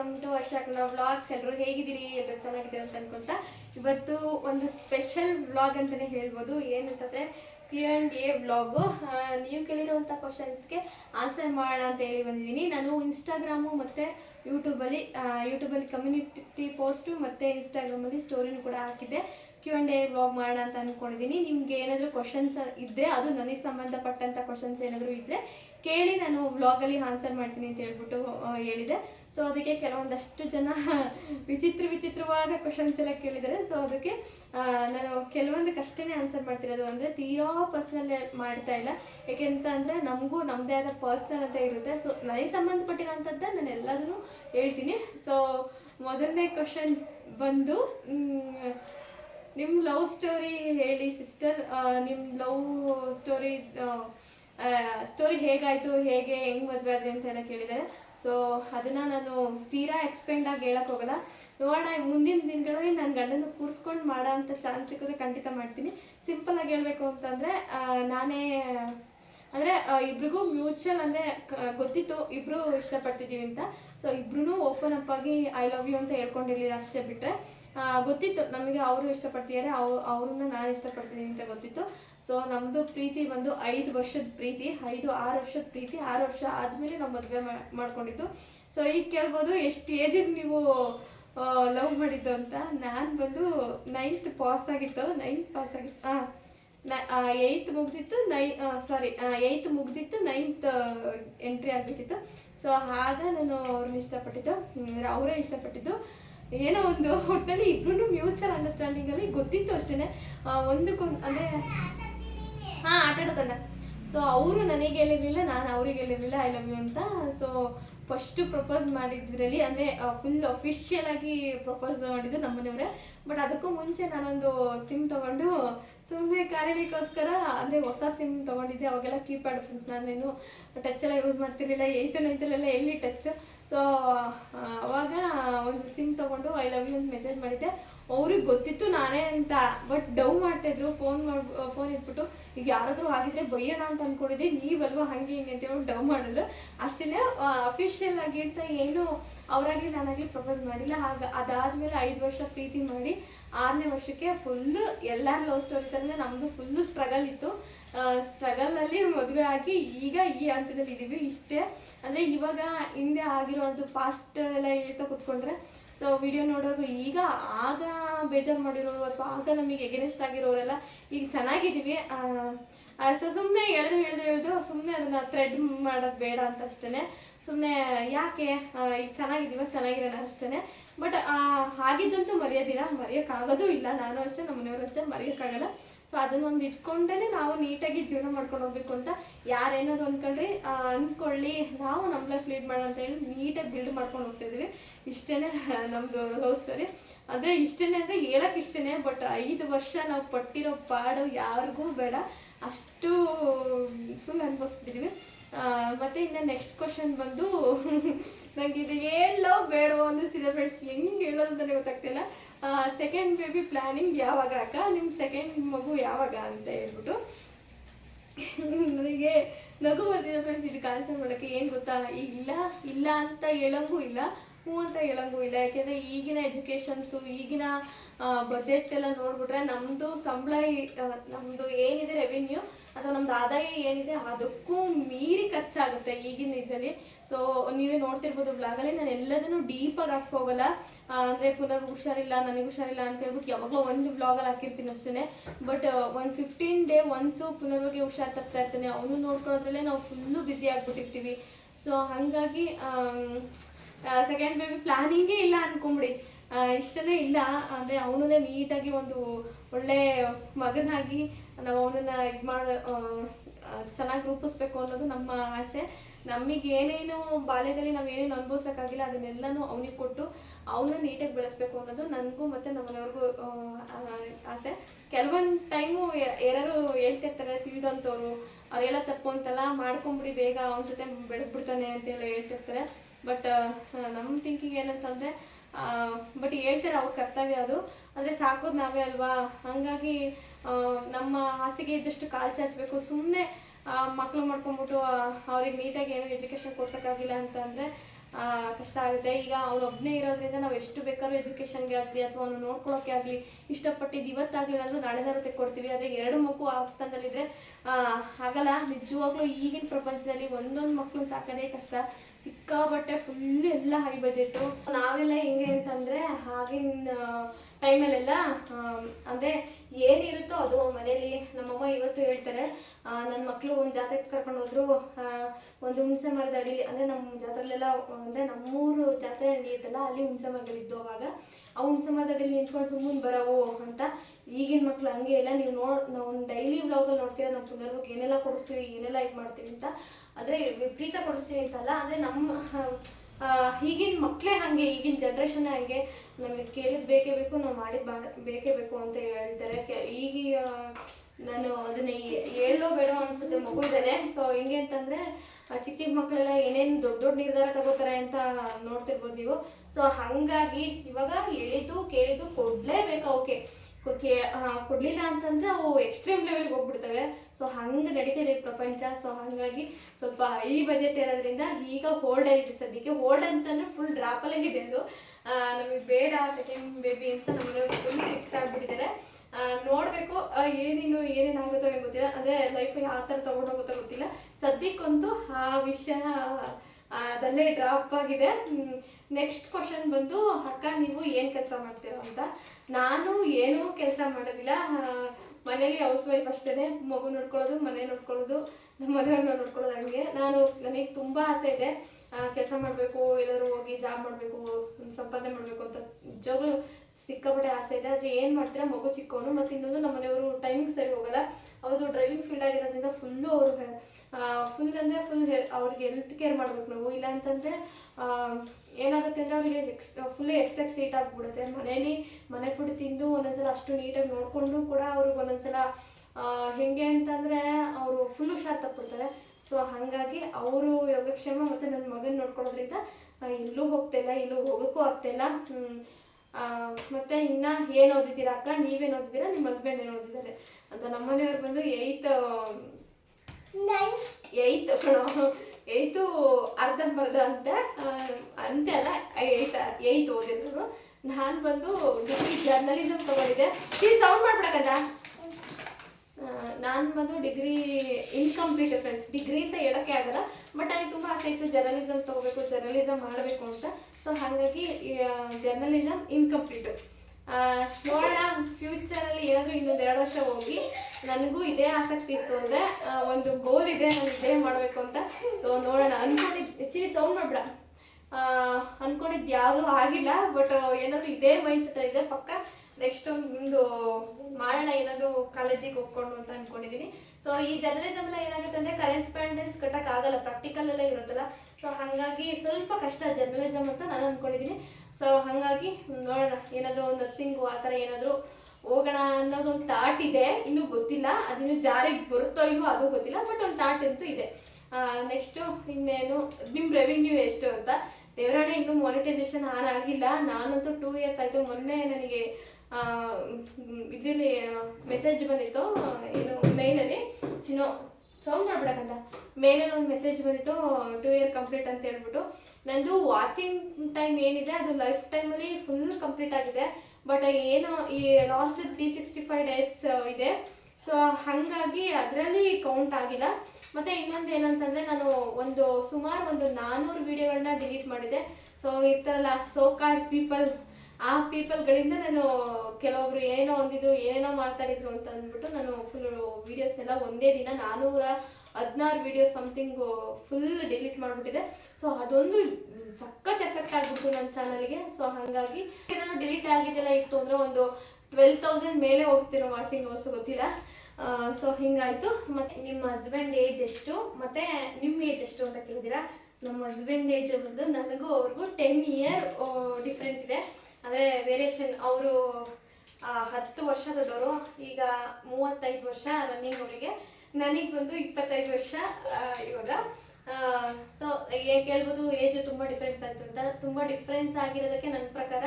Welcome to ಅಶಾಕ್ನ vlogs ಎಲ್ಲರೂ ಹೇಗಿದ್ದೀರಿ? ಎಲ್ಲರೂ ಚೆನ್ನಾಗಿದ್ದೀರಿ ಅಂತ ಅನ್ಕೊಂತ ಇವತ್ತು ಒಂದು ಸ್ಪೆಷಲ್ ವ್ಲಾಗ್ ಅಂತಲೇ ಹೇಳ್ಬೋದು. ಏನಂತಂದರೆ ಕ್ಯೂ ಆ್ಯಂಡ್ ಎ ವ್ಲಾಗು ನೀವು ಕೇಳಿರುವಂಥ ಕ್ವಶನ್ಸ್ಗೆ ಆನ್ಸರ್ ಮಾಡೋಣ ಅಂತ ಹೇಳಿ ಬಂದಿದ್ದೀನಿ. ನಾನು ಇನ್ಸ್ಟಾಗ್ರಾಮು ಮತ್ತು ಯೂಟ್ಯೂಬಲ್ಲಿ ಯೂಟ್ಯೂಬಲ್ಲಿ ಕಮ್ಯುನಿಟಿ ಪೋಸ್ಟು ಮತ್ತು ಇನ್ಸ್ಟಾಗ್ರಾಮಲ್ಲಿ ಸ್ಟೋರಿನೂ ಕೂಡ ಹಾಕಿದ್ದೆ. ಕ್ಯೂ ಆ್ಯಂಡ್ ಎ ವ್ಲಾಗ್ ಮಾಡೋಣ ಅಂತ ಅಂದ್ಕೊಂಡಿದ್ದೀನಿ ನಿಮ್ಗೆ ಏನಾದರೂ ಕ್ವಶನ್ಸ್ ಇದ್ದರೆ ಅದು ನನಗೆ ಸಂಬಂಧಪಟ್ಟಂಥ ಕ್ವಶನ್ಸ್ ಏನಾದರೂ ಇದ್ದರೆ ಕೇಳಿ ನಾನು ವ್ಲಾಗಲ್ಲಿ ಆನ್ಸರ್ ಮಾಡ್ತೀನಿ ಅಂತ ಹೇಳ್ಬಿಟ್ಟು ಹೇಳಿದೆ. ಸೊ ಅದಕ್ಕೆ ಕೆಲವೊಂದಷ್ಟು ಜನ ವಿಚಿತ್ರ ವಿಚಿತ್ರವಾದ ಕ್ವಶನ್ಸ್ ಎಲ್ಲ ಕೇಳಿದ್ದಾರೆ. ಸೊ ಅದಕ್ಕೆ ನಾನು ನಾನು ಕೆಲವೊಂದಕ್ಕಷ್ಟೇ ಆನ್ಸರ್ ಮಾಡ್ತಿರೋದು ಅಂದರೆ ತೀರಾ ಪರ್ಸ್ನಲ್ ಮಾಡ್ತಾ ಇಲ್ಲ. ಯಾಕೆಂತ ಅಂದರೆ ನಮಗೂ ನಮ್ಮದೇ ಆದ ಪರ್ಸ್ನಲ್ ಅಂತ ಇರುತ್ತೆ. ಸೊ ನನಗೆ ಸಂಬಂಧಪಟ್ಟಿರೋಂಥದ್ದು ನಾನು ಎಲ್ಲದನ್ನು ಹೇಳ್ತೀನಿ. ಸೊ ಮೊದಲನೇ ಕ್ವಶನ್ ಬಂದು ನಿಮ್ಮ ಲವ್ ಸ್ಟೋರಿ ಹೇಳಿ ಸಿಸ್ಟರ್ ನಿಮ್ಮ ಲವ್ ಸ್ಟೋರಿ ಸ್ಟೋರಿ ಹೇಗಾಯಿತು, ಹೇಗೆ, ಹೆಂಗೆ ಮದುವೆ ಆದ್ರಿ ಅಂತ ಎಲ್ಲ ಕೇಳಿದ್ದಾರೆ. ಸೊ ಅದನ್ನು ನಾನು ತೀರಾ ಎಕ್ಸ್ಪೆಂಡ್ ಆಗಿ ಹೇಳಕ್ಕೆ ಹೋಗಲ್ಲ. ನೋಡೋಣ, ಮುಂದಿನ ದಿನಗಳಲ್ಲಿ ನಾನು ಗಂಡನ ಕೂರಿಸ್ಕೊಂಡು ಮಾಡೋ ಅಂಥ ಚಾನ್ಸ್ ಸಿಕ್ಕಿದ್ರೆ ಖಂಡಿತ ಮಾಡ್ತೀನಿ. ಸಿಂಪಲ್ ಆಗಿ ಹೇಳಬೇಕು ಅಂತಂದರೆ ನಾನೇ, ಅಂದರೆ ಇಬ್ರಿಗೂ ಮ್ಯೂಚುವಲ್ ಅಂದರೆ ಗೊತ್ತಿತ್ತು, ಇಬ್ರು ಇಷ್ಟಪಡ್ತಿದ್ದೀವಿ ಅಂತ. ಸೊ ಇಬ್ರು ಓಪನ್ ಅಪ್ ಆಗಿ ಐ ಲವ್ ಯು ಅಂತ ಹೇಳ್ಕೊಂಡಿರ್ಲಿಲ್ಲ ಅಷ್ಟೇ ಬಿಟ್ಟರೆ ಗೊತ್ತಿತ್ತು ನಮಗೆ ಅವರು ಇಷ್ಟಪಡ್ತಿದ್ದಾರೆ ಅವ್ರು ಅವ್ರನ್ನ ನಾನು ಇಷ್ಟಪಡ್ತೀನಿ ಅಂತ ಗೊತ್ತಿತ್ತು. ಸೊ ನಮ್ಮದು ಪ್ರೀತಿ ಬಂದು ಐದು ವರ್ಷದ ಪ್ರೀತಿ, ಐದು, ಆರು ವರ್ಷದ ಪ್ರೀತಿ, ಆರು ವರ್ಷ ಆದಮೇಲೆ ನಾವು ಮದುವೆ ಮಾಡ್ಕೊಂಡಿದ್ದು. ಸೊ ಈಗ ಕೇಳ್ಬೋದು ಎಷ್ಟು ಏಜಿಗೆ ನೀವು ಲವ್ ಮಾಡಿದ್ದು ಅಂತ? ನಾನು ಬಂದು ನೈನ್ತ್ ಪಾಸ್ ಆಗಿತ್ತು ನೈನ್ತ್ ಪಾಸ್ ಆಗಿತ್ತು. ಹಾಂ ಏಯ್ತ್ ಮುಗ್ದಿತ್ತು ನೈ ಸಾರಿ ಏಯ್ತ್ ಮುಗ್ದಿತ್ತು ನೈನ್ತ್ ಎಂಟ್ರಿ ಆಗಿಬಿಟ್ಟಿತ್ತು. ಸೊ ಆಗ ನಾನು ಅವ್ರನ್ನ ಇಷ್ಟಪಟ್ಟಿದ್ದು ಅವರೇ ಇಷ್ಟಪಟ್ಟಿದ್ದು. ಏನೋ ಒಂದು ಒಟ್ಟಿನಲ್ಲಿ ಇಬ್ರು ಮ್ಯೂಚುವಲ್ ಅಂಡರ್ಸ್ಟ್ಯಾಂಡಿಂಗಲ್ಲಿ ಗೊತ್ತಿತ್ತು ಅಷ್ಟೇ ಒಂದಕ್ಕೊಂದು ಅಂದರೆ ಹಾಂ, ಆಟ ಆಡೋಕಂದ ಸೊ ಅವರು ನನಗೆ ಹೇಳಿರಲಿಲ್ಲ, ನಾನು ಅವ್ರಿಗೆ ಹೇಳಿರಲಿಲ್ಲ ಐ ಲವ್ ಯು ಅಂತ. ಸೊ ಫಸ್ಟ್ ಪ್ರಪೋಸ್ ಮಾಡಿದ್ರಲ್ಲಿ, ಅಂದರೆ ಫುಲ್ ಅಫಿಷಿಯಲ್ ಆಗಿ ಪ್ರಪೋಸ್ ಮಾಡಿದ್ದು ನಮ್ಮನೆಯವರೇ. ಬಟ್ ಅದಕ್ಕೂ ಮುಂಚೆ ನಾನೊಂದು ಸಿಮ್ ತಗೊಂಡು ಸುಮ್ಮನೆ ಕಾರ್ಯಲಿಕ್ಕೋಸ್ಕರ ಅಂದರೆ ಹೊಸ ಸಿಮ್ ತಗೊಂಡಿದ್ದೆ. ಅವಾಗೆಲ್ಲ ಕೀಪ್ಯಾಡ್ ಫೋನ್ಸ್ ನಾನೇನು ಟಚ್ ಎಲ್ಲ ಯೂಸ್ ಮಾಡ್ತಿರ್ಲಿಲ್ಲ. ಏಯ್ತು ನೈತಲೆಲ್ಲ ಎಲ್ಲಿ ಟಚ್ ಸೊ ಅವಾಗ ಒಂದು ಸಿಮ್ ತಗೊಂಡು ಐ ಲವ್ ಯು ಅಂತ ಮೆಸೇಜ್ ಮಾಡಿದ್ದೆ. ಅವ್ರಿಗೆ ಗೊತ್ತಿತ್ತು ನಾನೇ ಅಂತ ಬಟ್ ಡವ್ ಮಾಡ್ತಾಯಿದ್ರು ಫೋನ್ ಮಾಡ್ ಫೋನ್ ಇಟ್ಬಿಟ್ಟು, ಈಗ ಯಾರಾದರೂ ಆಗಿದ್ರೆ ಬೈಯೋಣ ಅಂತ ಅಂದ್ಕೊಂಡಿದ್ದೆ ನೀವಲ್ವಾ ಹಂಗೆ ಹಿಂಗೆ ಅಂತ ಹೇಳಿ ಡವ್ ಮಾಡಿದ್ರು. ಅಷ್ಟೇ ಅಫಿಷಿಯಲ್ ಆಗಿ ಅಂತ ಏನು ಅವರಾಗಲಿ ನಾನಾಗಲಿ ಪ್ರಪೋಸ್ ಮಾಡಿಲ್ಲ. ಹಾಗೆ, ಅದಾದ್ಮೇಲೆ ಐದು ವರ್ಷ ಪ್ರೀತಿ ಮಾಡಿ, ಆರನೇ ವರ್ಷಕ್ಕೆ ಫುಲ್ಲು ಎಲ್ಲರ ಲವ್ ಸ್ಟೋರಿ ತಂದ್ರೆ ನಮ್ಮದು ಫುಲ್ಲು ಸ್ಟ್ರಗಲ್ ಇತ್ತು. ಸ್ಟ್ರಗಲಲ್ಲಿ ಮದುವೆ ಆಗಿ ಈಗ ಈ ಹಂತದಲ್ಲಿ ಇದ್ದೀವಿ ಇಷ್ಟೇ, ಅಂದರೆ ಇವಾಗ ಹಿಂದೆ ಆಗಿರುವಂತ ಪಾಸ್ಟ್ ಎಲ್ಲ ಹೇಳ್ತಾ ಕೂತ್ಕೊಂಡ್ರೆ ಸೊ ವಿಡಿಯೋ ನೋಡೋರು ಈಗ ಆಗ ಬೇಜಾರು ಮಾಡಿರೋರು ಅಥವಾ ಆಗ ನಮಗೆ ಎಗೆನೆಸ್ಟ್ ಆಗಿರೋರೆಲ್ಲ ಈಗ ಚೆನ್ನಾಗಿದ್ದೀವಿ. ಸೊ ಸುಮ್ಮನೆ ಎಳೆದು ಎಳೆದು ಎಳೆದು ಸುಮ್ಮನೆ ಅದನ್ನು ಥ್ರೆಡ್ ಮಾಡೋದು ಬೇಡ ಅಂತ ಅಷ್ಟೇ ಸುಮ್ಮನೆ ಯಾಕೆ ಈಗ ಚೆನ್ನಾಗಿದ್ದೀವ, ಚೆನ್ನಾಗಿರೋಣ ಅಷ್ಟೇ ಬಟ್ ಆಗಿದ್ದಂತೂ ಮರೆಯೋದಿಲ್ಲ. ಮರೆಯೋಕ್ಕಾಗೋದು ಇಲ್ಲ. ನಾನು ಅಷ್ಟೇ ನಮ್ಮ ಮನೆಯವರು ಅಷ್ಟೇ ಮರೆಯೋಕ್ಕಾಗಲ್ಲ. ಸೊ ಅದನ್ನೊಂದು ಇಟ್ಕೊಂಡೇ ನಾವು ನೀಟಾಗಿ ಜೀವನ ಮಾಡ್ಕೊಂಡು ಹೋಗ್ಬೇಕು ಅಂತ ಯಾರೇನಾದ್ರು ಅನ್ಕೊಳ್ಳಿ ಅನ್ಕೊಳ್ಳಿ. ನಾವು ನಮ್ಮ ಲೈಫ್ ಲೀಡ್ ಮಾಡೋಣ ಅಂತ ಹೇಳಿ ನೀಟಾಗಿ ಬಿಲ್ಡ್ ಮಾಡ್ಕೊಂಡು ಹೋಗ್ತಾ ಇದೀವಿ ಇಷ್ಟೇ ನಮ್ಮದು ಲವ್ ಸ್ಟೋರಿ ಅಂದರೆ ಇಷ್ಟೇ ಅಂದರೆ ಹೇಳಕ್ಕೆ ಇಷ್ಟೇ ಬಟ್ ಐದು ವರ್ಷ ನಾವು ಪಟ್ಟಿರೋ ಪಾಡು ಯಾರಿಗೂ ಬೇಡ. ಅಷ್ಟು ಫುಲ್ ಅನ್ಭವಿಸ್ಬಿಟ್ಟಿದ್ದೀವಿ ಮತ್ತು ಇನ್ನು ನೆಕ್ಸ್ಟ್ ಕ್ವಶನ್ ಬಂದು ನಂಗೆ ಇದು ಹೇಳೋ ಬೇಡವೋ ಅನ್ನಿಸ್ತಿದೆ ಫ್ರೆಂಡ್ಸ್ ಹೆಂಗೆ ಹೇಳೋದು ಅಂತಲೇ ಗೊತ್ತಾಗ್ತಿಲ್ಲ. ಸೆಕೆಂಡ್ ಬೇಬಿ ಪ್ಲಾನಿಂಗ್ ಯಾವಾಗ ಅಕ್ಕ? ನಿಮ್ಮ ಸೆಕೆಂಡ್ ಮಗು ಯಾವಾಗ ಅಂತ ಹೇಳ್ಬಿಟ್ಟು. ನನಗೆ ನಗು ಬರ್ತಿದೆ ಫ್ರೆಂಡ್ಸ್ ಇದು ಆನ್ಸರ್ ಮಾಡೋಕ್ಕೆ ಏನು ಗೊತ್ತಾ? ಇಲ್ಲ ಇಲ್ಲ ಅಂತ ಹೇಳಂಗೂ ಇಲ್ಲ ಹ್ಞೂ ಅಂತ ಹೇಳಂಗೂ ಇಲ್ಲ. ಯಾಕೆಂದರೆ ಈಗಿನ ಎಜುಕೇಷನ್ಸು ಈಗಿನ ಬಜೆಟ್ ಎಲ್ಲ ನೋಡ್ಬಿಟ್ರೆ ನಮ್ಮದು ಸಂಬಳ ನಮ್ಮದು ಏನಿದೆ ರೆವಿನ್ಯೂ ಅಥವಾ ನಮ್ದು ಆದಾಯ ಏನಿದೆ ಅದಕ್ಕೂ ಮೀರಿ ಖರ್ಚಾಗುತ್ತೆ ಈಗಿನ ಇದರಲ್ಲಿ. ಸೊ ನೀವೇ ನೋಡ್ತಿರ್ಬೋದು ಬ್ಲಾಗಲ್ಲಿ ನಾನು ಎಲ್ಲದನ್ನು ಡೀಪಾಗಿ ಹಾಕಿ ಹೋಗಲ್ಲ ಆ, ಅಂದ್ರೆ ಪುನಃ ಹುಷಾರಿಲ್ಲ, ನನಗೆ ಹುಷಾರಿಲ್ಲ ಅಂತ ಹೇಳ್ಬಿಟ್ಟು ಯಾವಾಗಲೂ ಒಂದು ಬ್ಲಾಗಲ್ಲಿ ಹಾಕಿರ್ತೀನಿ ಅಷ್ಟೇ ಬಟ್ ಒಂದು ಫಿಫ್ಟೀನ್ ಡೇ ಒನ್ಸು ಪುನರ್ವಾಗಿ ಹುಷಾರ್ ತಪ್ತಾ ಇರ್ತಾನೆ. ಅವನು ನೋಡ್ಕೊಳ್ಳೋದ್ರಲ್ಲೇ ನಾವು ಫುಲ್ಲು ಬ್ಯುಸಿ ಆಗ್ಬಿಟ್ಟಿರ್ತೀವಿ. ಸೊ ಹಾಗಾಗಿ ಸೆಕೆಂಡ್ ಬೇಬಿ ಪ್ಲಾನಿಂಗೇ ಇಲ್ಲ ಅನ್ಕೊಂಬಿಡಿ. ಇಷ್ಟನೇ ಇಲ್ಲ. ಅಂದರೆ ಅವನನ್ನೇ ನೀಟಾಗಿ ಒಂದು ಒಳ್ಳೆ ಮಗನಾಗಿ ನಾವು ಅವನನ್ನ ಇದು ಮಾಡೋ ಚೆನ್ನಾಗಿ ರೂಪಿಸ್ಬೇಕು ಅನ್ನೋದು ನಮ್ಮ ಆಸೆ. ನಮಗೆ ಏನೇನು ಬಾಲ್ಯದಲ್ಲಿ ನಾವು ಏನೇನು ಅನುಭವಿಸೋಕ್ಕಾಗಿಲ್ಲ, ಅದನ್ನೆಲ್ಲನೂ ಅವನಿಗೆ ಕೊಟ್ಟು ಅವನ್ನ ನೀಟಾಗಿ ಬೆಳೆಸ್ಬೇಕು ಅನ್ನೋದು ನನಗೂ ಮತ್ತು ನಮ್ಮನೆಯವ್ರಿಗೂ ಆಸೆ. ಕೆಲವೊಂದು ಟೈಮು ಯಾರು ಹೇಳ್ತಿರ್ತಾರೆ ತಿಳಿದಂಥವ್ರು ಅವರೆಲ್ಲ ತಪ್ಪು ಅಂತೆಲ್ಲ ಮಾಡ್ಕೊಂಬಿಡಿ, ಬೇಗ ಅವನ ಜೊತೆ ಬೆಳೆದ್ಬಿಡ್ತಾನೆ ಅಂತೆಲ್ಲ ಹೇಳ್ತಿರ್ತಾರೆ. ಬಟ್ ನಮ್ಮ ಥಿಂಕಿಂಗ್ ಏನಂತಂದರೆ ಬಟ್ ಹೇಳ್ತಾರೆ ಅವ್ರ ಕರ್ತವ್ಯ ಅದು. ಅಂದರೆ ಸಾಕೋದು ನಾವೇ ಅಲ್ವಾ? ಹಾಗಾಗಿ ನಮ್ಮ ಹಾಸಿಗೆ ಇದ್ದಷ್ಟು ಕಾಲು ಚಾಚಬೇಕು. ಸುಮ್ಮನೆ ಮಕ್ಕಳು ಮಾಡ್ಕೊಂಬಿಟ್ಟು ಅವ್ರಿಗೆ ನೀಟಾಗಿ ಏನು ಎಜುಕೇಷನ್ ಕೊಡ್ಸೋಕ್ಕಾಗಿಲ್ಲ ಅಂತಂದರೆ ಕಷ್ಟ ಆಗುತ್ತೆ. ಈಗ ಅವನೊಬ್ಬನೇ ಇರೋದ್ರಿಂದ ನಾವು ಎಷ್ಟು ಬೇಕಾದ್ರೂ ಎಜುಕೇಷನ್ಗೆ ಆಗಲಿ ಅಥವಾ ಅವನು ನೋಡ್ಕೊಳ್ಳೋಕೆ ಆಗಲಿ ಇಷ್ಟಪಟ್ಟಿದ್ದು ಇವತ್ತಾಗಲಿಲ್ಲ ಅಂದ್ರೆ ನಾಳೆದಾರು ತೆಕ್ಕೊಡ್ತೀವಿ. ಆದರೆ ಎರಡು ಮಕ್ಕಳು ಆ ಸ್ಥಾನದಲ್ಲಿದ್ದರೆ ಆಗಲ್ಲ. ನಿಜವಾಗ್ಲೂ ಈಗಿನ ಪ್ರಪಂಚದಲ್ಲಿ ಒಂದೊಂದು ಮಕ್ಕಳು ಸಾಕೋದೇ ಕಷ್ಟ. ಸಿಕ್ಕಾಬಟ್ಟೆ ಫುಲ್ ಎಲ್ಲ ಹೈ ಬಜೆಟು ನಾವೆಲ್ಲ ಹೆಂಗೆ ಅಂತಂದರೆ ಆಗಿನ ಟೈಮಲ್ಲೆಲ್ಲ ಅಂದರೆ ಏನಿರುತ್ತೋ ಅದು ಮನೇಲಿ ನಮ್ಮಮ್ಮ ಇವತ್ತು ಹೇಳ್ತಾರೆ ನನ್ನ ಮಕ್ಕಳು ಒಂದು ಜಾತ್ರೆಗೆ ಕರ್ಕೊಂಡು ಹೋದ್ರು ಒಂದು ಹುಣಸೆ ಮರದ ಅಡಿಲಿ, ಅಂದರೆ ನಮ್ಮ ಜಾತ್ರೆಲೆಲ್ಲ, ಅಂದರೆ ನಮ್ಮೂರು ಜಾತ್ರೆ ನಡೆಯುತ್ತಲ್ಲ, ಅಲ್ಲಿ ಹುಣಸೆ ಮರಗಳಿದ್ದು ಅವಾಗ. ಆ ಸಮಾಜದಲ್ಲಿ ನಿಂತ್ಕೊಂಡು ಸುಮ್ಮನೆ ಬರವು ಅಂತ ಈಗಿನ ಮಕ್ಳು ಹಂಗೆ ಇಲ್ಲ. ನೀವು ನೋಡ್, ನಾವು ಡೈಲಿ ವ್ಲಾಗಲ್ಲಿ ನೋಡ್ತೀರಾ ನಮ್ಮ ಪುನರ್ವಕ್ಕೆ ಏನೆಲ್ಲ ಕೊಡಿಸ್ತೀವಿ, ಏನೆಲ್ಲ ಇದು ಮಾಡ್ತೀವಿ ಅಂತ. ಅಂದರೆ ವಿಪರೀತ ಕೊಡಿಸ್ತೀವಿ ಅಂತಲ್ಲ ಅಂದರೆ ನಮ್ಮ ಈಗಿನ ಮಕ್ಕಳೇ ಹಾಗೆ, ಈಗಿನ ಜನ್ರೇಷನ್ ಹಂಗೆ ನಮಗೆ ಕೇಳಿದ್ ಬೇಕೇ ಬೇಕು, ನಾವು ಮಾಡಿದ್ ಬೇಕೇ ಬೇಕು ಅಂತ ಹೇಳ್ತಾರೆ. ಈಗ ನಾನು ಅದನ್ನ ಹೇಳೋ ಬೇಡ ಅನ್ಸುತ್ತೆ ಮಗು ಇದ್ದಾನೆ ಸೊ ಹೆಂಗೆ ಅಂತಂದ್ರೆ ಚಿಕ್ಕ ಚಿಕ್ಕ ಮಕ್ಕಳೆಲ್ಲ ಏನೇನು ದೊಡ್ಡ ದೊಡ್ಡ ನಿರ್ಧಾರ ತಗೋತಾರೆ ಅಂತ ನೋಡ್ತಿರ್ಬೋದು ನೀವು. ಸೊ ಹಂಗಾಗಿ ಇವಾಗ ಹೇಳಿದ್ದು, ಕೇಳಿದ್ದು ಕೊಡ್ಲೇಬೇಕು ಅವಕ್ಕೆ ಓಕೆ ಕೊಡ್ಲಿಲ್ಲ ಅಂತಂದ್ರೆ ಅವು ಎಕ್ಸ್ಟ್ರೀಮ್ ಲೆವೆಲ್ಗೆ ಹೋಗ್ಬಿಡ್ತವೆ. ಸೊ ಹಂಗೆ ನಡೀತಿದೆ ಪ್ರಪಂಚ. ಸೊ ಹಾಗಾಗಿ ಸ್ವಲ್ಪ ಹೈ ಬಜೆಟ್ ಇರೋದ್ರಿಂದ ಈಗ ಹೋಲ್ಡ್ ಆಗಿದೆ ಸದ್ಯಕ್ಕೆ. ಹೋಲ್ಡ್ ಅಂತಂದ್ರೆ ಫುಲ್ ಡ್ರಾಪಲ್ಲೇ ಇದೆ ಅದು. ನಮಗೆ ಬೇಡ ಸೆಕೆಂಡ್ ಬೇಬಿ ಅಂತ ನಮಗೆ ಫುಲ್ ಫಿಕ್ಸ್ ಆಗಿಬಿಟ್ಟಿದ್ದಾರೆ. ನೋಡಬೇಕು ಏನೇನು ಏನೇನಾಗುತ್ತೋ ಏನು ಗೊತ್ತಿಲ್ಲ. ಅಂದರೆ ಲೈಫ್ ಯಾವ ಥರ ತಗೊಂಡೋಗುತ್ತೋ ಗೊತ್ತಿಲ್ಲ. ಸದ್ಯಕ್ಕಂತೂ ಆ ವಿಷಯ ಅದಲ್ಲೇ ಡ್ರಾಪ್ ಆಗಿದೆ. ನೆಕ್ಸ್ಟ್ ಕ್ವಶನ್ ಬಂದು, ಅಕ್ಕ, ನೀವು ಏನು ಕೆಲಸ ಮಾಡ್ತೀರಾ ಅಂತ? ನಾನು ಏನೂ ಕೆಲಸ ಮಾಡೋದಿಲ್ಲ. ಮನೇಲಿ ಹೌಸ್ ವೈಫ್ ಅಷ್ಟೇ ಮಗು ನೋಡ್ಕೊಳ್ಳೋದು, ಮನೆ ನೋಡ್ಕೊಳ್ಳೋದು ನಮ್ಮ ಮನೆಯವ್ರನ್ನ ನೋಡ್ಕೊಳ್ಳೋದು ಹಂಗೆ. ನಾನು, ನನಗೆ ತುಂಬ ಆಸೆ ಇದೆ. ಕೆಲಸ ಮಾಡಬೇಕು, ಎಲ್ಲರೂ ಹೋಗಿ ಜಾಬ್ ಮಾಡಬೇಕು ಸಂಪಾದನೆ ಮಾಡಬೇಕು ಅಂತ. ನಿಜವಾಗ್ಲೂ ಸಿಕ್ಕಾಪಟ್ಟೆ ಆಸೆ ಇದೆ. ಆದರೆ ಏನು ಮಾಡ್ತೀರಾ? ಮಗು ಚಿಕ್ಕವನು ಮತ್ತು ಇನ್ನೊಂದು ನಮ್ಮ ಮನೆಯವರು ಟೈಮಿಂಗ್ ಸರಿ ಹೋಗಲ್ಲ. ಅವರು ಡ್ರೈವಿಂಗ್ ಫೀಲ್ಡ್ ಆಗಿರೋದ್ರಿಂದ ಫುಲ್ಲು ಅವರು ಫುಲ್ ಅಂದರೆ ಫುಲ್ ಅವ್ರಿಗೆ ಹೆಲ್ತ್ ಕೇರ್ ಮಾಡ್ಬೇಕು ನಾವು. ಇಲ್ಲ ಅಂತಂದರೆ ಏನಾಗುತ್ತೆ ಅಂದರೆ ಅವರಿಗೆ ಎಕ್ಸ್ ಫುಲ್ ಎಕ್ಸೆಕ್ಸ್ ಸೀಟ್ ಆಗಿಬಿಡುತ್ತೆ. ಮನೇಲಿ ಮನೆ ಫುಡ್ ತಿಂದು ಒಂದೊಂದ್ಸಲ ಅಷ್ಟು ನೀಟಾಗಿ ನೋಡಿಕೊಂಡು ಕೂಡ ಅವ್ರಿಗೆ ಒಂದೊಂದ್ಸಲ ಹೆಂಗೆ ಅಂತಂದರೆ ಅವರು ಫುಲ್ ಹುಷಾರು ತಪ್ಪಿಡ್ತಾರೆ ಸೊ ಹಾಗಾಗಿ ಅವರು ಯೋಗಕ್ಷೇಮ ಮತ್ತು ನನ್ನ ಮಗನ ನೋಡ್ಕೊಳ್ಳೋದ್ರಿಂದ ಇಲ್ಲೂ ಎಲ್ಲೂ ಹೋಗ್ತಿಲ್ಲ ಎಲ್ಲೂ ಹೋಗೋಕ್ಕೂ ಆಗ್ತಿಲ್ಲ ಹ್ಮ್. ಆ, ಮತ್ತೆ ಇನ್ನ ಏನು ಓದಿದ್ದೀರಾ ಅಕ್ಕ? ನೀವೇನು ಓದಿದ್ದೀರಾ? ನಿಮ್ಮ ಹಸ್ಬೆಂಡ್ ಏನು ಓದಿದ್ದಾರೆ? ಅಂತ ನಮ್ಮನೆಯವ್ರು ಬಂದು ಏಯ್ತ್ ಏಯ್ತ್ ಕಣೋ ಏಯ್ತು ಅರ್ಧಂಬರ್ಧ ಅಂತ ಅಂತೆ ಅಲ್ಲ ಏಯ್ತ್ ಏಯ್ತ್ ಓದಿದ್ರು ನಾನು ಬಂದು ಡಿಗ್ರಿ ಜರ್ನಲಿಸಮ್ ತಗೊಂಡಿದ್ದೆ. ಈ ಸೌಂಡ್ ಮಾಡ್ಬಿಡಕಂತ ನಾನು ಬಂದು ಡಿಗ್ರಿ ಇನ್ಕಂಪ್ಲೀಟ್ ಫ್ರೆಂಡ್ಸ್ ಡಿಗ್ರಿ ಅಂತ ಹೇಳಕ್ಕೆ ಆಗಲ್ಲ ಬಟ್ ನನಗೆ ತುಂಬಾ ಆಸೆ ಇತ್ತು ಜರ್ನಲಿಸಮ್ ತಗೋಬೇಕು ಜರ್ನಲಿಸಮ್ ಮಾಡಬೇಕು ಅಂತ. ಸೊ ಹಾಗಾಗಿ ಜರ್ನಲಿಸಮ್ ಇನ್ಕಂಪ್ಲೀಟು ನೋಡೋಣ ಫ್ಯೂಚರಲ್ಲಿ ಏನಾದರೂ ಇನ್ನೊಂದು ಎರಡು ವರ್ಷ ಹೋಗಿ ನನಗೂ ಇದೇ ಆಸಕ್ತಿ ಇತ್ತು ಅಂದರೆ ಒಂದು ಗೋಲ್ ಇದೆ, ನಾನು ಇದೇ ಮಾಡಬೇಕು ಅಂತ. ಸೊ ನೋಡೋಣ. ಅಂದ್ಕೊಂಡಿದ್ದು ಹೆಚ್ಚಿಗೆ ಸೌಂಡ್ ಮಾಡ್ಬಿಡ. ಅಂದ್ಕೊಂಡಿದ್ದು ಯಾವುದೂ ಆಗಿಲ್ಲ ಬಟ್ ಏನಾದರೂ ಇದೇ ಮೈಂಡ್ ಸೆಟ್ ಇದೆ ಪಕ್ಕ ನೆಕ್ಸ್ಟ್ ಒಂದು ಮಾಡೋಣ, ಏನಾದರೂ ಕಾಲೇಜಿಗೆ ಹೋಗ್ಕೊಂಡು ಅಂತ ಅಂದ್ಕೊಂಡಿದ್ದೀನಿ ಸೊ ಈ ಜರ್ನಲಿಸಮ್ ಎಲ್ಲ ಏನಾಗುತ್ತೆ ಅಂದರೆ ಕರೆಸ್ಪಾಂಡೆನ್ಸ್ ಪ್ರಾಕ್ಟಿಕಲ್ ಎಲ್ಲ ಇರುತ್ತಲ್ಲ. ಸೊ ಹಾಗಾಗಿ ಸ್ವಲ್ಪ ಕಷ್ಟ ಜರ್ನಲಿಸಮ್ ಅಂತ ನಾನು ಅಂದ್ಕೊಂಡಿದ್ದೀನಿ ಸೊ ಹಾಗಾಗಿ ನೋಡೋಣ, ಏನಾದರೂ ನರ್ಸಿಂಗು ಆ ಥರ ಏನಾದರೂ ಹೋಗೋಣ ಅನ್ನೋದು ಒಂದು ಥಾಟ್ ಇದೆ. ಇನ್ನೂ ಗೊತ್ತಿಲ್ಲ. ಅದಿನ್ನು ಜಾರಿಗೆ ಬರುತ್ತೋ ಇಲ್ವೋ ಅದು ಗೊತ್ತಿಲ್ಲ. ಬಟ್ ಒಂದು ಥಾಟ್ ಅಂತೂ ಇದೆ. ನೆಕ್ಸ್ಟು ಇನ್ನೇನು ನಿಮ್ಮ ರೆವಿನ್ಯೂ ಎಷ್ಟು ಅಂತ. ದೇವರಾಣೆ ಇನ್ನೂ ಮಾನಿಟೈಸೇಷನ್ ಆನ್ ಆಗಿಲ್ಲ. ನಾನಂತೂ ಟೂ ಇಯರ್ಸ್ ಆಯಿತು. ಮೊನ್ನೆ ನನಗೆ ಇದರಲ್ಲಿ ಮೆಸೇಜ್ ಬಂದಿತ್ತು. ಏನು ಮೇಲಲ್ಲಿ ಚಿನ್ನೋ ಸೌಂಡ್ ಮಾಡ್ಬಿಡಕ್ಕಂತ. ಮೇಲೆ ಒಂದು ಮೆಸೇಜ್ ಬಂದಿತ್ತು ಟೂ ಇಯರ್ ಕಂಪ್ಲೀಟ್ ಅಂತ ಹೇಳ್ಬಿಟ್ಟು. ನಂದು ವಾಚಿಂಗ್ ಟೈಮ್ ಏನಿದೆ, ಅದು ಲೈಫ್ ಟೈಮಲ್ಲಿ ಫುಲ್ ಕಂಪ್ಲೀಟ್ ಆಗಿದೆ. ಬಟ್ ಏನು ಈ last three sixty five days ಇದೆ. ಸೊ ಹಾಗಾಗಿ ಅದರಲ್ಲಿ ಕೌಂಟ್ ಆಗಿಲ್ಲ. ಮತ್ತೆ ಇನ್ನೊಂದು ಏನಂತಂದ್ರೆ ನಾನು ಒಂದು ಸುಮಾರು ಒಂದು ನಾನ್ನೂರು ವಿಡಿಯೋಗಳನ್ನ ಡಿಲೀಟ್ ಮಾಡಿದೆ. ಸೊ ಇರ್ತಾರಲ್ಲ ಸೋ ಕಾರ್ಡ್ ಪೀಪಲ್ ಆ ಪೀಪಲ್ಗಳಿಂದ ನಾನು ಕೆಲವೊಬ್ರು ಏನೋ ಒಂದಿದ್ರು ಏನೋ ಮಾತಾಡಿದ್ರು ಅಂತ ಅಂದ್ಬಿಟ್ಟು ನಾನು ಫುಲ್ ವೀಡಿಯೋಸ್ನೆಲ್ಲ ಒಂದೇ ದಿನ ನಾನೂರ ಹದಿನಾರು ವಿಡಿಯೋ ಸಮಥಿಂಗ್ ಫುಲ್ ಡಿಲೀಟ್ ಮಾಡಿಬಿಟ್ಟಿದೆ ಸೊ ಅದೊಂದು ಸಖತ್ ಎಫೆಕ್ಟ್ ಆಗ್ಬಿಟ್ಟು ನನ್ನ ಚಾನಲ್ಗೆ ಸೊ ಹಾಗಾಗಿ ಏನಾದ್ರು ಡಿಲೀಟ್ ಆಗಿದೆಲ್ಲ ಇತ್ತು ಅಂದರೆ ಒಂದು ಟ್ವೆಲ್ ತೌಸಂಡ್ ಮೇಲೆ ಹೋಗ್ತಿರೋ ವಾಷಿಂಗ್ ಹೌಸ್ ಗೊತ್ತಿಲ್ಲ. ಸೊ ಹಿಂಗಾಯ್ತು. ಮತ್ತೆ ನಿಮ್ಮ ಹಸ್ಬೆಂಡ್ ಏಜ್ ಎಷ್ಟು? ಮತ್ತೆ ನಿಮ್ಮ ಏಜ್ ಎಷ್ಟು ಅಂತ ಕೇಳಿದಿರಾ ನಮ್ಮ ಹಸ್ಬೆಂಡ್ ಏಜ್ ಬಂದು ನನಗೂ ಅವ್ರಿಗೂ ಟೆನ್ ಇಯರ್ ಡಿಫ್ರೆಂಟ್ ಇದೆ. ಅಂದರೆ ವೇರಿಯೇಷನ್ ಅವರು ಹತ್ತು ವರ್ಷ ದೊಡ್ಡವರು ಈಗ ಮೂವತ್ತೈದು ವರ್ಷ ರನ್ನಿಂಗ್ ಅವರಿಗೆ. ನನಗೆ ಬಂದು ಇಪ್ಪತ್ತೈದು ವರ್ಷ ಇವಾಗ. ಸೊ ಏನ್ ಕೇಳ್ಬೋದು ಏಜ್ ತುಂಬಾ ಡಿಫ್ರೆನ್ಸ್ ಆಯಿತು ಅಂತ. ತುಂಬಾ ಡಿಫ್ರೆನ್ಸ್ ಆಗಿರೋದಕ್ಕೆ ನನ್ನ ಪ್ರಕಾರ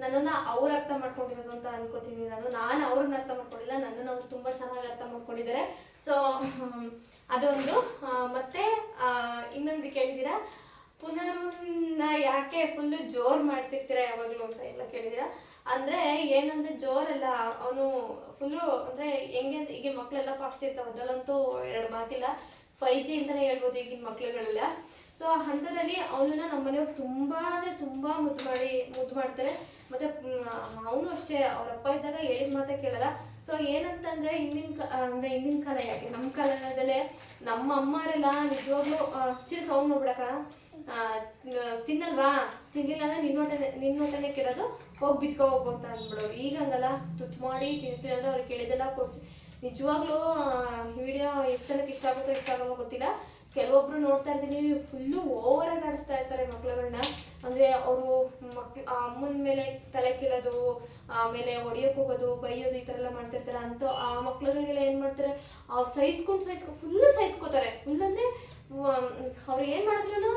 ನನ್ನನ್ನು ಅವ್ರು ಅರ್ಥ ಮಾಡ್ಕೊಂಡಿರೋದು ಅಂತ ಅನ್ಕೋತೀನಿ ನಾನು. ನಾನು ಅವ್ರನ್ನ ಅರ್ಥ ಮಾಡ್ಕೊಂಡಿಲ್ಲ, ನನ್ನನ್ನು ಅವ್ರು ತುಂಬಾ ಚೆನ್ನಾಗಿ ಅರ್ಥ ಮಾಡ್ಕೊಂಡಿದ್ದಾರೆ. ಸೊ ಅದೊಂದು. ಮತ್ತೆ ಇನ್ನೊಂದು ಕೇಳಿದ್ದೀರಾ? ಪುನರ್ನ ಯಾಕೆ ಫುಲ್ಲು ಜೋರ್ ಮಾಡ್ತಿರ್ತೀರಾ ಯಾವಾಗಲೂ ಅಂತ ಎಲ್ಲ ಕೇಳಿದಿರಾ. ಅಂದ್ರೆ ಏನಂದ್ರೆ ಜೋರಲ್ಲ, ಅವನು ಫುಲ್ಲು ಅಂದ್ರೆ ಹೆಂಗೆ ಈಗ ಮಕ್ಕಳೆಲ್ಲ ಫಾಸ್ಟ್ ಇರ್ತಾವ, ಅದ್ರಲ್ಲಂತೂ ಎರಡು ಮಾತಿಲ್ಲ. ಫೈವ್ ಜಿ ಅಂತಾನೆ ಹೇಳ್ಬೋದು ಈಗಿನ ಮಕ್ಳುಗಳೆಲ್ಲ. ಸೊ ಹಂತದಲ್ಲಿ ಅವನನ್ನ ನಮ್ಮ ಮನೆಯವ್ರು ತುಂಬಾ ಅಂದ್ರೆ ತುಂಬಾ ಮುದ್ದು ಮಾಡಿ, ಮುದ್ದು ಮಾಡ್ತಾರೆ. ಮತ್ತೆ ಅವನು ಅಷ್ಟೇ, ಅವ್ರ ಅಪ್ಪ ಇದ್ದಾಗ ಹೇಳಿದ ಮಾತೇ ಕೇಳಲ್ಲ. ಸೊ ಏನಂತಂದ್ರೆ ಹಿಂದಿನ ಅಂದ್ರೆ ಹಿಂದಿನ ಕಾಲ ಯಾಕೆ? ನಮ್ಮ ಕಾಲದಲ್ಲೇ ನಮ್ಮ ಅಮ್ಮರೆಲ್ಲ ನಿಜವಾಗ್ಲೂ ಚಿರ್ ಸೌಂಡ್ ನೋಡ್ಬಿಡಕ ತಿನ್ನಲ್ವಾ? ತಿನ್ನಲಿಲ್ಲ ಅಂದ್ರೆ ನಿನ್ನ ಹೊಟ್ಟೆ ನಿನ್ನ ಹೊಟ್ಟೆನೆ ಕೆಡೋದು. ಹೋಗಿ ಬಿದ್ಕೋ, ಹೋಗು ಅಂತ ಅಂದ್ಬಿಡೋರು ಈಗ ಹಂಗಲ್ಲ. ತುತ್ತು ಮಾಡಿ ತಿನ್ನಿಸ್ಲಿಲ್ಲ ಅಂದ್ರೆ ಅವ್ರಿಗೆ ಕೇಳಿದೆಲ್ಲ ಕೊಡ್ಸಿ. ನಿಜವಾಗ್ಲೂ ವಿಡಿಯೋ ಎಷ್ಟು ಜನಕ್ಕೆ ಇಷ್ಟ ಆಗುತ್ತೋ ಇಷ್ಟ ಆಗೋ ಗೊತ್ತಿಲ್ಲ. ಕೆಲವೊಬ್ರು ನೋಡ್ತಾ ಇರ್ತೀನಿ, ಫುಲ್ಲು ಓವರ್ ಆಗಿ ನಡೆಸ್ತಾ ಇರ್ತಾರೆ ಮಕ್ಳುಗಳನ್ನ ಅಂದ್ರೆ ಅವರು ಮಕ್ಳು ಅಮ್ಮನ ಮೇಲೆ ತಲೆ ಕೀಳೋದು ಆಮೇಲೆ ಹೊಡಿಯೋಕೆ ಹೋಗೋದು, ಬೈಯೋದು, ಈ ಥರ ಎಲ್ಲ ಮಾಡ್ತಿರ್ತಾರೆ. ಅಂತ ಆ ಮಕ್ಳುಗಳಿಗೆಲ್ಲ ಏನು ಮಾಡ್ತಾರೆ? ಸಹಿಸ್ಕೊಂಡು ಸಹಿಸ್ಕೊ ಫುಲ್ ಸಹಿಸ್ಕೋತಾರೆ ಫುಲ್ ಅಂದರೆ ಅವ್ರು ಏನು ಮಾಡಿದ್ರು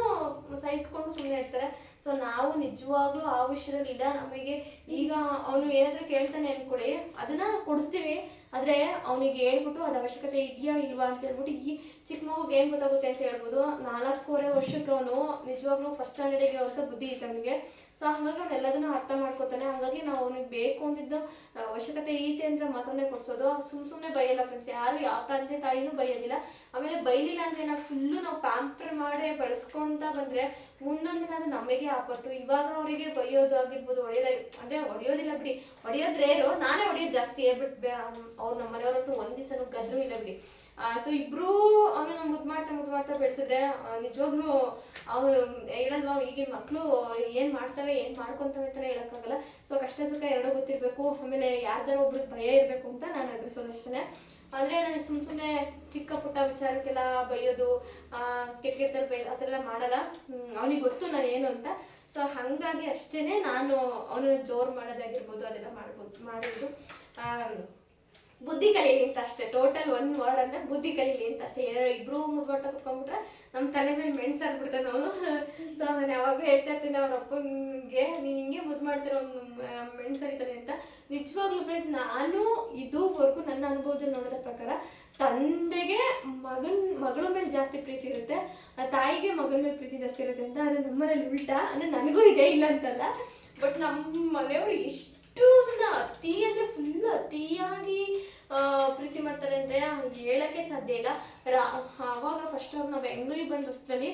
ಸಹಿಸ್ಕೊಂಡು ಸುಮ್ಮನೆ ಇರ್ತಾರೆ. ಸೊ ನಾವು ನಿಜವಾಗ್ಲೂ ಆ ವಿಷಯದಲ್ಲಿ ಇಲ್ಲ. ನಮಗೆ ಈಗ ಅವನು ಏನಾದರೂ ಕೇಳ್ತಾನೆ ಅನ್ಕೊಳ್ಳಿ. ಅದನ್ನ ಕೊಡಿಸ್ತೀವಿ. ಆದರೆ ಅವನಿಗೆ ಹೇಳ್ಬಿಟ್ಟು ಅದ ಅವಶ್ಯಕತೆ ಇದೆಯಾ ಇಲ್ವಾ ಅಂತ ಹೇಳ್ಬಿಟ್ಟು ಈ ಚಿಕ್ಕ ಮಗುಗೆ ಏನು ಗೊತ್ತಾಗುತ್ತೆ ಅಂತ ಹೇಳ್ಬೋದು. ನಾಲ್ಕೂವರೆ ವರ್ಷಕ್ಕೆ ಅವನು ನಿಜವಾಗ್ಲೂ ಫಸ್ಟ್ ಸ್ಟ್ಯಾಂಡರ್ಡಿಗೆ ಇರೋಂಥ ಬುದ್ಧಿ ಇತ್ತು ಅವನಿಗೆ. ಸೊ ಹಂಗಾಗಿ ಅವ್ನು ಅರ್ಥ ಮಾಡ್ಕೊತಾನೆ. ಅವನಿಗೆ ಬೇಕು ಅಂತಿದ್ದ ಆ, ಅವಶ್ಯಕತೆ ಐತೆ ಅಂದ್ರೆ ಮಾತ್ರನೇ ಕೊಡ್ಸೋದು. ಸುಮ್ ಸುಮ್ಮನೆ ಬೈಯಲ್ಲ ಫ್ರೆಂಡ್ಸ್ ಯಾರು ಯಾವ ತಂದೆ ತಾಯಿನೂ ಬೈಯೋದಿಲ್ಲ. ಆಮೇಲೆ ಬೈಲಿಲ್ಲ ಅಂದ್ರೆ ನಾವು ಫುಲ್ಲು ನಾವು ಪ್ಯಾಂಪರ್ ಮಾಡಿ ಬೆಳೆಸ್ಕೊಂತ ಬಂದ್ರೆ ಮುಂದೊಂದು ದಿನ ಅದು ನಮಗೆ ಆಪತ್ತು. ಇವಾಗ ಅವರಿಗೆ ಬೈಯೋದು ಆಗಿರ್ಬೋದು ಹೊಡೆಯೋದ ಅಂದ್ರೆ ಹೊಡೆಯೋದಿಲ್ಲ ಬಿಡಿ. ಹೊಡೆಯೋದ್ರೇರು ನಾನೇ ಹೊಡೆಯೋದು ಜಾಸ್ತಿ. ಬಟ್ ಅವ್ರು ನಮ್ಮ ಮನೆಯವ್ರಂತೂ ಒಂದ್ ದಿವಸನೂ ಗದ್ರು ಇಲ್ಲ ಬಿಡಿ. ಸೊ ಇಬ್ರು ಅವನು ಮುದ್ದು ಮಾಡ್ತಾ ಮುದ್ದು ಮಾಡ್ತಾ ಬೆಳೆಸಿದೆ ನಿಜವಾಗ್ಲೂ ಅವ್ರು ಹೇಳಲ್ವಾ, ಈಗಿನ ಮಕ್ಕಳು ಏನು ಮಾಡ್ತವೆ, ಏನು ಮಾಡ್ಕೊಂತವೆ ಅಂತಾನೆ ಹೇಳೋಕ್ಕಾಗಲ್ಲ. ಸೊ ಕಷ್ಟ ಸುಖ ಎರಡೂ ಗೊತ್ತಿರಬೇಕು. ಆಮೇಲೆ ಯಾರ್ದಾರ ಒಬ್ರು ಭಯ ಇರಬೇಕು ಅಂತ ನಾನು ಎದುರಿಸೋದು ಅಷ್ಟೇ ಅಂದ್ರೆ ನಾನು ಸುಮ್ ಸುಮ್ಮನೆ ಚಿಕ್ಕ ಪುಟ್ಟ ವಿಚಾರಕ್ಕೆಲ್ಲ ಬೈಯೋದು ಕೆಟ್ಟ ಕೆಟ್ಟದಲ್ಲಿ ಬೈ, ಆ ಥರ ಎಲ್ಲ ಮಾಡಲ್ಲ. ಅವನಿಗೆ ಗೊತ್ತು ನಾನು ಏನು ಅಂತ. ಸೊ ಹಾಗಾಗಿ ಅಷ್ಟೇನೆ ನಾನು ಅವನ ಜೋರು ಮಾಡೋದಾಗಿರ್ಬೋದು, ಅದೆಲ್ಲ ಮಾಡ್ಬೋದು ಮಾಡೋದು ಬುದ್ಧಿ ಕಲೀಲಿ ಅಂತ ಅಷ್ಟೇ. ಟೋಟಲ್ ಒಂದು ವರ್ಡ್ ಅಂದ್ರೆ ಬುದ್ಧಿ ಕಲೀಲಿ ಅಂತ ಅಷ್ಟೇ. ಇಬ್ರು ಕುತ್ಕೊಂಡ್ಬಿಟ್ರೆ ನಮ್ಮ ತಲೆ ಮೇಲೆ ಮೆಣಸು ಬಿಡ್ತಾನೆ ಅವನು ಸೊ ನಾನು ಯಾವಾಗ ಹೇಳ್ತಾ ಇರ್ತೀನಿ ಅವ್ರ ಅಪ್ಪನಿಗೆ, ನೀನು ಹಿಂಗೆ ಮುದ್ದು ಮಾಡ್ತಿರೋ ಅವ್ನು ಮೆಣಸು ಅಂತ. ನಿಜವಾಗ್ಲೂ ಫ್ರೆಂಡ್ಸ್ ನಾನು ಇದುವರೆಗೂ ನನ್ನ ಅನುಭವದಲ್ಲಿ ನೋಡಿದ ಪ್ರಕಾರ ತಂದೆಗೆ ಮಗನ್, ಮಗಳ ಮೇಲೆ ಜಾಸ್ತಿ ಪ್ರೀತಿ ಇರುತ್ತೆ ತಾಯಿಗೆ ಮಗನ ಮೇಲೆ ಪ್ರೀತಿ ಜಾಸ್ತಿ ಇರುತ್ತೆ ಅಂತ ಆದರೆ ನಮ್ಮನೇಲಿ ಉಲ್ಟಾ ಅಂದ್ರೆ ನನಗೂ ಇದೆ ಇಲ್ಲ ಅಂತಲ್ಲ. ಬಟ್ ನಮ್ಮ ಮನೆಯವರು ಎಷ್ಟು ಅತಿ ಅಂದರೆ ಫುಲ್ ಅತಿಯಾಗಿ ಪ್ರೀತಿ ಮಾಡ್ತಾರೆ ಅಂದರೆ ಹೇಳೋಕ್ಕೆ ಸಾಧ್ಯ ಇಲ್ಲ. ರಾ, ಆವಾಗ ಫಸ್ಟ್ ಅವ್ರು ನಾವು ಬೆಂಗಳೂರಿಗೆ ಬಂದ ಹೊಸದಲ್ಲಿ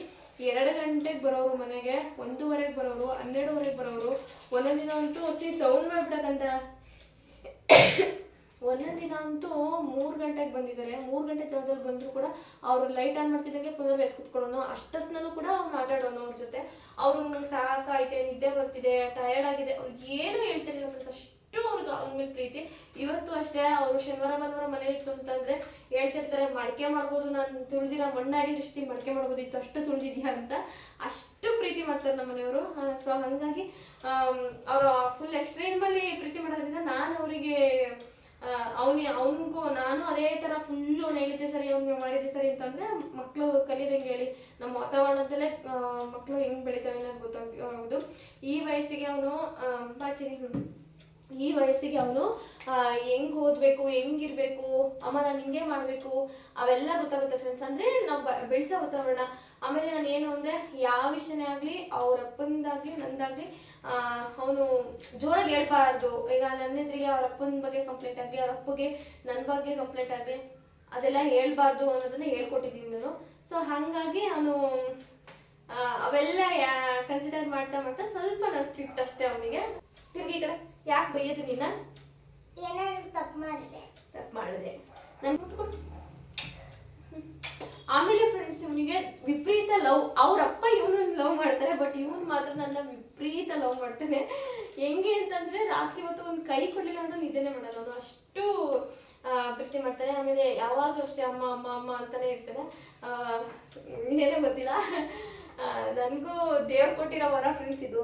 ಎರಡು ಗಂಟೆಗೆ ಬರೋರು ಮನೆಗೆ, ಒಂದೂವರೆಗೆ ಬರೋರು, ಹನ್ನೆರಡುವರೆಗೆ ಬರೋರು, ಒಂದೊಂದು ದಿನ ಅಂತೂ ಸೌಂಡ್ ಮಾಡ್ಬಿಡಕ್ಕಂತ. ಒಂದೊಂದು ದಿನ ಅಂತೂ ಮೂರು ಗಂಟೆಗೆ ಬಂದಿದ್ದಾರೆ. ಮೂರು ಗಂಟೆ ಜಾಗದಲ್ಲಿ ಬಂದರೂ ಕೂಡ ಅವ್ರು ಲೈಟ್ ಆನ್ ಮಾಡ್ತಿದ್ದಂಗೆ ಪುನರ್ ಎತ್ ಕುತ್ಕೊಳ್ಳೋನು. ಅಷ್ಟೊತ್ತಿನಲ್ಲೂ ಕೂಡ ಅವ್ನು ಆಟ ಆಡೋನು ಅವ್ರ ಜೊತೆ. ಅವ್ರು ನಂಗೆ ಸಾಕಾಯ್ತೆ, ನಿದ್ದೆ ಬರ್ತಿದೆ ಟಯರ್ಡ್ ಆಗಿದೆ. ಅವ್ರಿಗೆ ಏನು ಹೇಳ್ತಿರ್ಲಿಲ್ಲ ಫ್ರೆಂಡ್ಸ್ ಅಷ್ಟು ಅವ್ರಿಗೆ ಅವ್ರ ಮೇಲೆ ಪ್ರೀತಿ. ಇವತ್ತು ಅಷ್ಟೇ ಅವರು ಶನಿವಾರ, ಭಾನುವಾರ ಮನೇಲಿ ಇತ್ತು ಹೇಳ್ತಿರ್ತಾರೆ, ಮಡಿಕೆ ಮಾಡ್ಬೋದು, ನಾನು ತುಳಿದಿರ ಮಣ್ಣಾಗಿರಿಸ್ತಿ ಮಡಿಕೆ ಮಾಡ್ಬೋದು. ಇತ್ತು ಅಷ್ಟು ತುಳಿದಿದ್ಯಾ ಅಂತ. ಅಷ್ಟು ಪ್ರೀತಿ ಮಾಡ್ತಾರೆ ನಮ್ಮ ಮನೆಯವರು. ಸೊ ಹಾಗಾಗಿ ಅವರು ಫುಲ್ ಎಕ್ಸ್ಟ್ರೀಮಲ್ಲಿ ಪ್ರೀತಿ ಮಾಡೋದ್ರಿಂದ ನಾನು ಅವರಿಗೆ ಅವನಿ, ಅವನಿಗೂ ನಾನು ಅದೇ ಥರ ಫುಲ್ಲು ಅವ್ನು ಹೇಳಿದ್ದೆ ಸರಿ, ಅವ್ನು ಮಾಡಿದ್ದೆ ಸರಿ ಅಂತಂದ್ರೆ ಮಕ್ಕಳು ಕಲಿಯೋದಂಗೆ ಹೇಳಿ. ನಮ್ಮ ವಾತಾವರಣದಲ್ಲೇ ಮಕ್ಕಳು ಹೆಂಗೆ ಬೆಳಿತಾವೆ ಅನ್ನೋದು ಗೊತ್ತಾಗೋದು ಈ ವಯಸ್ಸಿಗೆ ಅವನು ಬಾಚಿನಿ ಈ ವಯಸ್ಸಿಗೆ ಅವನು ಹೆಂಗ್ ಓದ್ಬೇಕು ಹೆಂಗಿರ್ಬೇಕು ಅಮ್ಮ ನಾನು ಹಿಂಗೆ ಮಾಡಬೇಕು, ಅವೆಲ್ಲ ಗೊತ್ತಾಗುತ್ತೆ ಫ್ರೆಂಡ್ಸ್ ಅಂದ್ರೆ ನಾವು ಬೆಳೆಸೋ ವಾತಾವರಣ. ಆಮೇಲೆ ನಾನು ಏನು ಅಂದರೆ ಯಾವ ವಿಷಯನೇ ಆಗಲಿ ಅವ್ರ ಅಪ್ಪಂದಾಗ್ಲಿ ನಂದಾಗಲಿ ಅವನು ಜೋರಾಗಿ ಹೇಳ್ಬಾರ್ದು. ಈಗ ನನ್ನ ಎದುರಿಗೆ ಅವ್ರ ಅಪ್ಪನ ಬಗ್ಗೆ ಕಂಪ್ಲೇಂಟ್ ಆಗಲಿ ಅವ್ರ ಅಪ್ಪಗೆ ನನ್ನ ಬಗ್ಗೆ ಕಂಪ್ಲೇಂಟ್ ಆಗಲಿ ಅದೆಲ್ಲ ಹೇಳ್ಬಾರ್ದು ಅನ್ನೋದನ್ನ ಹೇಳ್ಕೊಟ್ಟಿದ್ದೀನಿ ನಾನು. ಸೊ ಹಾಗಾಗಿ ನಾನು ಅವೆಲ್ಲ ಕನ್ಸಿಡರ್ ಮಾಡ್ತಾ ಮಾಡ್ತಾ ಸ್ವಲ್ಪ ನಾನು ಸ್ಟ್ರಿಕ್ಟ್ ಅಷ್ಟೇ ಅವನಿಗೆ. ತಿರ್ಗಿ ಕಡೆ ಯಾಕೆ ಬೈಯ್ಯದು ನೀನ ಏನಾದ್ರು ತಪ್ಪು ಮಾಡಿದೆ ತಪ್ಪು ಮಾಡಿದೆ. ನಾನು ಕೂತ್ಕೊಂಡು ಆಮೇಲೆ ಫ್ರೆಂಡ್ಸ್ ಇವನಿಗೆ ವಿಪರೀತ ಲವ್ ಅವ್ರ ಅಪ್ಪ ಇವನು ಲವ್ ಮಾಡ್ತಾರೆ ಬಟ್ ಇವನು ಮಾತ್ರ ನನ್ನ ವಿಪರೀತ ಲವ್ ಮಾಡ್ತಾನೆ. ಹೆಂಗೆ ಅಂತಂದ್ರೆ ರಾತ್ರಿ ಹೊತ್ತು ಒಂದು ಕೈ ಕೊಡ್ಲಿಲ್ಲ ಅಂದ್ರೆ ನಿದ್ದೆನೆ ಮಾಡಲ್ಲ. ಅವನು ಅಷ್ಟು ಪ್ರೀತಿ ಮಾಡ್ತಾನೆ. ಆಮೇಲೆ ಯಾವಾಗಲೂ ಅಷ್ಟೇ ಅಮ್ಮ ಅಮ್ಮ ಅಮ್ಮ ಅಂತಾನೆ ಇರ್ತಾನೆ. ಏನೋ ಗೊತ್ತಿಲ್ಲ. ನನಗೂ ದೇವ್ರು ಕೊಟ್ಟಿರೋ ವರ ಫ್ರೆಂಡ್ಸ್ ಇದು.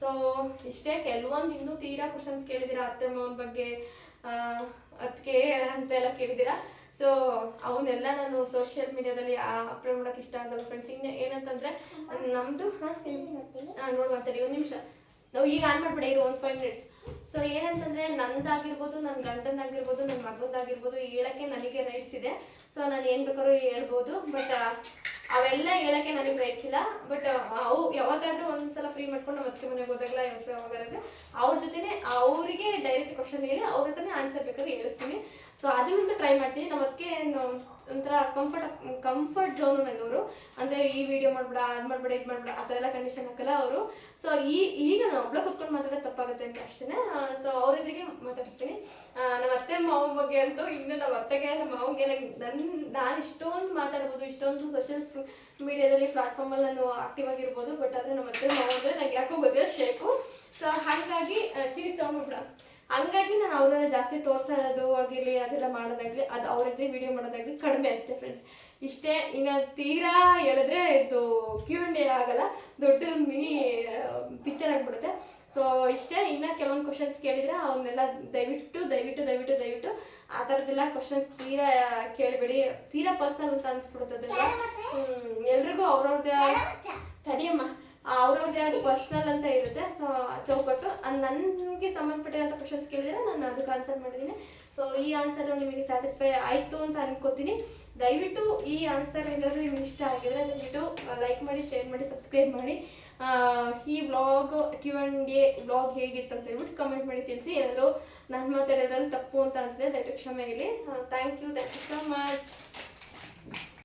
ಸೊ ಇಷ್ಟೇ, ಕೆಲವೊಂದು ಇನ್ನೂ ತೀರಾ ಕ್ವಶನ್ಸ್ ಕೇಳಿದಿರ ಅತ್ತೆ, ಮಾವನ ಬಗ್ಗೆ? ಅತ್ತಿಗೆ ಅಂತ ಎಲ್ಲ ಕೇಳಿದ್ದೀರಾ ಸೊ ಅವನ್ನೆಲ್ಲ ನಾನು ಸೋಷಿಯಲ್ ಮೀಡಿಯಾದಲ್ಲಿ ಅಪ್ಲೋಡ್ ಮಾಡೋಕೆ ಇಷ್ಟ ಆಗಲ್ಲ ಫ್ರೆಂಡ್ಸ್ ಇನ್ನು ಏನಂತಂದ್ರೆ ನಮ್ಮದು ಹಾಂ? ನೋಡಿ ಮಾತಾಡಿ ಒಂದು ನಿಮಿಷ. ನಾವು ಈಗ ಆನ್ ಮಾಡ್ಬೇಡ, ಇರು, ಒಂದು ಫೈವ್ ಮಿನಿಟ್ಸ್ ಸೊ ಏನಂತಂದ್ರೆ, ನಂದಾಗಿರ್ಬೋದು ನನ್ನ ಗಂಡನಾಗಿರ್ಬೋದು ನನ್ನ ಮಗಂದಾಗಿರ್ಬೋದು ಹೇಳಕ್ಕೆ ನನಗೆ ರೈಟ್ಸ್ ಇದೆ. ಸೊ ನಾನು ಏನು ಬೇಕಾದ್ರೂ ಹೇಳ್ಬೋದು. ಬಟ್ ಅವೆಲ್ಲ ಹೇಳಕ್ಕೆ ನನಗೆ ರೈಟ್ಸ್ ಬಟ್ ಅವು ಯಾವಾಗಾದ್ರೂ ಒಂದ್ಸಲ ಫ್ರೀ ಮಾಡ್ಕೊಂಡು ನಮ್ಮ ಮನೆಗೆ ಹೋದಾಗಲ್ಲ ಇವತ್ತು ಯಾವಾಗಾದ್ರೆ ಅವ್ರ ಜೊತೆನೆ, ಅವರಿಗೆ ಡೈರೆಕ್ಟ್ ಕ್ವಶನ್ ಹೇಳಿ ಅವ್ರ ಹತ್ರನೇ ಆನ್ಸರ್ ಬೇಕಾದ್ರೆ ಹೇಳಿಸ್ತೀನಿ. ಸೊ ಅದನ್ನಂತೂ ಟ್ರೈ ಮಾಡ್ತೀನಿ. ನಮ್ಮ ಅದಕ್ಕೆ ಒಂಥರ ಕಂಫರ್ಟ್ ಕಂಫರ್ಟ್ ಝೋನ್ ನಂಗೆ ಅವರು. ಅಂದರೆ ಈ ವಿಡಿಯೋ ಮಾಡ್ಬೇಡ, ಅದು ಮಾಡ್ಬೇಡ, ಇದು ಮಾಡ್ಬೇಡ, ಆ ಥರ ಎಲ್ಲ ಕಂಡೀಷನ್ ಹಾಕಲ್ಲ ಅವರು. ಸೊ ಈ ಈಗ ನಾನು ಒಬ್ಳ ಕುತ್ಕೊಂಡು ಮಾತಾಡೋದು ತಪ್ಪಾಗುತ್ತೆ ಅಂತ ಅಷ್ಟೇ ಸೊ ಅವ್ರ ಎದುರಿಗೆ ಮಾತಾಡಿಸ್ತೀನಿ. ನಮ್ಮ ಅತ್ತೆ ಮಾವ ಬಗ್ಗೆ ಅಂತೂ ಇನ್ನು ನಮ್ಮ ಅತ್ತೆಗೆ, ನಮ್ಮ ಮಾವಗೆ ನನ್ನ ನಾನು ಇಷ್ಟೊಂದು ಮಾತಾಡ್ಬೋದು, ಇಷ್ಟೊಂದು ಸೋಷಿಯಲ್ ಮೀಡಿಯಾದಲ್ಲಿ ಪ್ಲಾಟ್ಫಾರ್ಮಲ್ಲಿ ನಾನು ಆಕ್ಟಿವ್ ಆಗಿರ್ಬೋದು. ಬಟ್ ಆದರೆ ನಮ್ಮ ಅತ್ತೆ ಮಾವ ಅಂದರೆ ನಂಗೆ ಯಾಕೋ ಗೊತ್ತಿಲ್ಲ ಶೇಕು ಸೊ ಹಾಗಾಗಿ ಚಿರಿ ಸೌಂಡ್ ಹಂಗಾಗಿ ನಾನು ಅವ್ರನ್ನ ಜಾಸ್ತಿ ತೋರ್ಸೋದು ಆಗಿರಲಿ, ಅದೆಲ್ಲ ಮಾಡೋದಾಗಲಿ, ಅದು ಅವ್ರ ಎದುರು ವಿಡಿಯೋ ಮಾಡೋದಾಗ್ಲಿ ಕಡಿಮೆ ಅಷ್ಟೇ ಫ್ರೆಂಡ್ಸ್ ಇಷ್ಟೇ, ಇನ್ನು ತೀರಾ ಹೇಳಿದ್ರೆ ಇದು ಕ್ಯೂ ಅಂಡ್ ಆಗಲ್ಲ, ದೊಡ್ಡ ಮಿನಿ ಪಿಕ್ಚರ್ ಆಗಿಬಿಡುತ್ತೆ. ಸೊ ಇಷ್ಟೇ, ಇನ್ನು ಕೆಲವೊಂದು ಕ್ವಶನ್ಸ್ ಕೇಳಿದ್ರೆ ಅವನ್ನೆಲ್ಲ ದಯವಿಟ್ಟು ದಯವಿಟ್ಟು ದಯವಿಟ್ಟು ದಯವಿಟ್ಟು ಆ ಥರದ್ದೆಲ್ಲ ಕ್ವಶನ್ಸ್ ತೀರಾ ಕೇಳಬೇಡಿ. ತೀರಾ ಪರ್ಸನಲ್ ಅಂತ ಅನ್ಸ್ಬಿಡುತ್ತೆ ಎಲ್ಲರಿಗೂ ಅವ್ರವ್ರದ್ದೇ ತಡಿಯಮ್ಮ. ಅವ್ರವ್ರದ್ದೇ ಪರ್ಸ್ನಲ್ ಅಂತ ಇರುತ್ತೆ. ಸೊ ಚೌಕಟ್ಟು. ನನಗೆ ಸಂಬಂಧಪಟ್ಟಿರೋಂಥ ಕ್ವಶನ್ಸ್ ಕೇಳಿದ್ರೆ ನಾನು ಅದಕ್ಕೆ ಆನ್ಸರ್ ಮಾಡಿದ್ದೀನಿ. ಸೊ ಈ ಆನ್ಸರ್ ನಿಮಗೆ ಸ್ಯಾಟಿಸ್ಫೈ ಆಯಿತು ಅಂತ ಅನ್ಕೋತೀನಿ. ದಯವಿಟ್ಟು ಈ ಆನ್ಸರ್ ಏನಾದರೂ ನಿಮ್ಗೆ ಇಷ್ಟ ಆಗಿದ್ರೆ ದಯವಿಟ್ಟು ಲೈಕ್ ಮಾಡಿ ಶೇರ್ ಮಾಡಿ ಸಬ್ಸ್ಕ್ರೈಬ್ ಮಾಡಿ. ಈ vlog two and a vlog ಹೇಗಿತ್ತು ಅಂತ ಹೇಳ್ಬಿಟ್ಟು ಕಮೆಂಟ್ ಮಾಡಿ ತಿಳಿಸಿ. ಏನಾದರೂ ನಾನು ಮಾತಾಡೋದ್ರಲ್ಲಿ ತಪ್ಪು ಅಂತ ಅನಿಸಿದೆ ದಯವಿಟ್ಟು ಕ್ಷಮೆ ಇರಲಿ thank you thank you so much